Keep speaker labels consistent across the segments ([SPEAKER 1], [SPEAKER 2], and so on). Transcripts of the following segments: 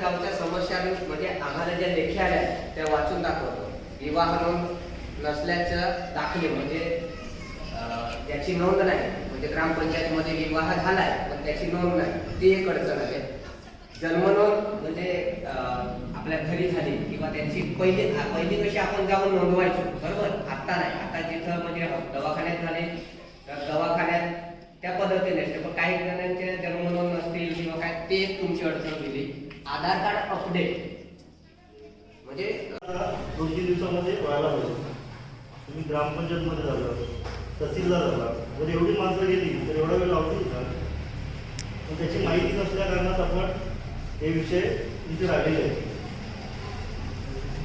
[SPEAKER 1] म्हणजे आम्हाला लेखी आल्या आहेत, त्या वाचून दाखवतो. विवाह नोंद नसल्याचं दाखले म्हणजे त्याची नोंद नाही. म्हणजे ग्रामपंचायतीमध्ये विवाह झालाय पण त्याची नोंद नाही. ती एक अडचण आहे. जन्मनोंद म्हणजे अं, आपल्या घरी झाली किंवा त्यांची पहिली पहिली कशी आपण जाऊन नोंदवायचो बरोबर? आता नाही. आता जिथं म्हणजे दवाखान्यात झाले तर दवाखान्यात त्या पद्धतीने असते पण काही जणांचे जन्मनोंद नसतील किंवा काय ते एक तुमची अडचण दिली आधार कार्ड अपडेट म्हणजे
[SPEAKER 2] दोन तीन दिवसामध्ये व्हायला पाहिजे. तुम्ही ग्रामपंचायतमध्ये झाला तहसीलदार झाला जर एवढी माणसं गेली तर एवढा वेळ लावतील का? पण त्याची माहिती नसल्या कारणात आपण हे विषय तुमचे राहिलेले आहेत.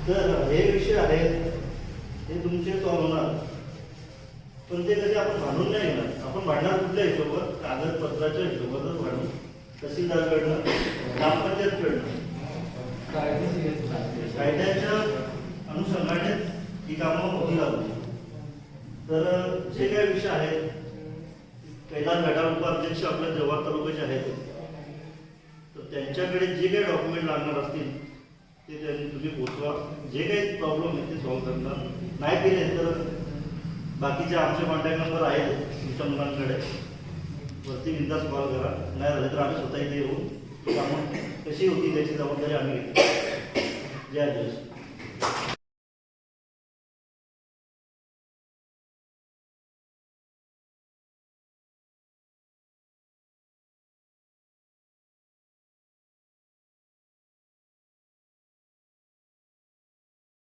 [SPEAKER 2] तर हे विषय आहेत हे तुमचे सॉल्व होणार. पण ते कसे आपण भांडून नाही घेणार. आपण भांडणार कुठल्या हिशोबात कागदपत्राच्या हिशोबातच भांडून. तहसीलदारकडनं ग्रामपंचायतकडनं कायद्याच्या अनुषंगाने ही कामं होती लागली तर जे काही विषय आहेत कैलास गटार उपाध्यक्ष आपल्या जव्हार तालुक्याचे आहेत तर त्यांच्याकडे जे काही डॉक्युमेंट लागणार असतील ते त्यांनी तुम्ही पोचवा. जे काही प्रॉब्लेम आहेत ते सॉल्व्ह करणार. नाही केले तर बाकीचे आमचे कॉन्टॅक्ट नंबर आहेत तुमच्या मुलांकडे. वरती बिंदास कॉल करा. नाही झालं तर आम्ही स्वतः इथे येऊन कामं कशी होती त्याची जबाबदारी आम्ही घेतली. जय आदेश